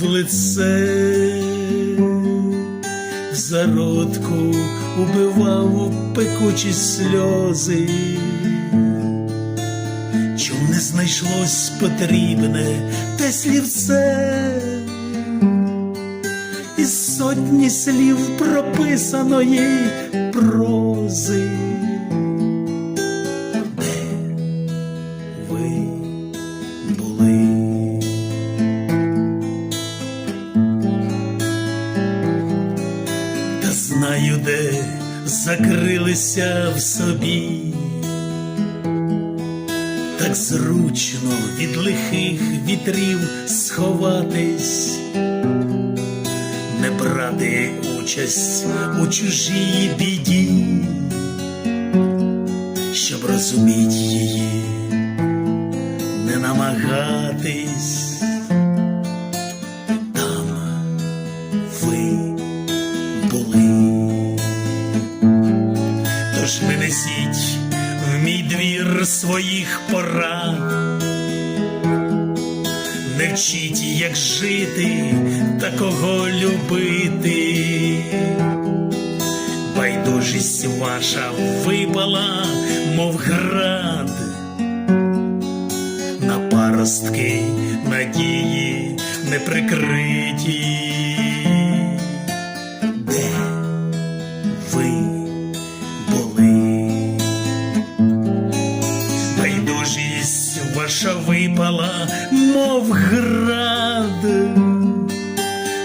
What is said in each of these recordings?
в лице, в зародку убивав у пекучі сльози. Чом не знайшлось потрібне те слівце, із сотні слів прописаної прози. Знаю, де закрилися в собі так зручно від лихих вітрів сховатись, не брати участь у чужій біді, щоб розуміть її, не намагатись. Тож не несіть в мій двір своїх порад, не вчіть, як жити та кого любити. Байдужість ваша випала, мов град, на паростки надії не неприкриті. Ваша випала, мов град,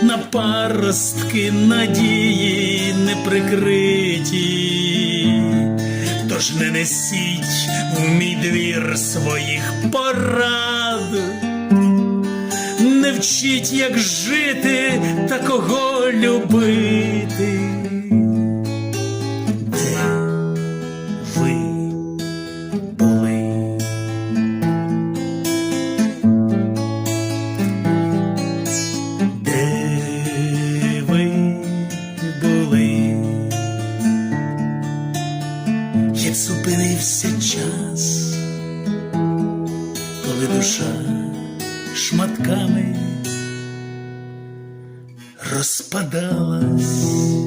на паростки надії неприкриті. Тож не несіть в мій двір своїх порад, не вчіть, як жити та кого любити. Зупинився час, коли душа шматками розпадалась.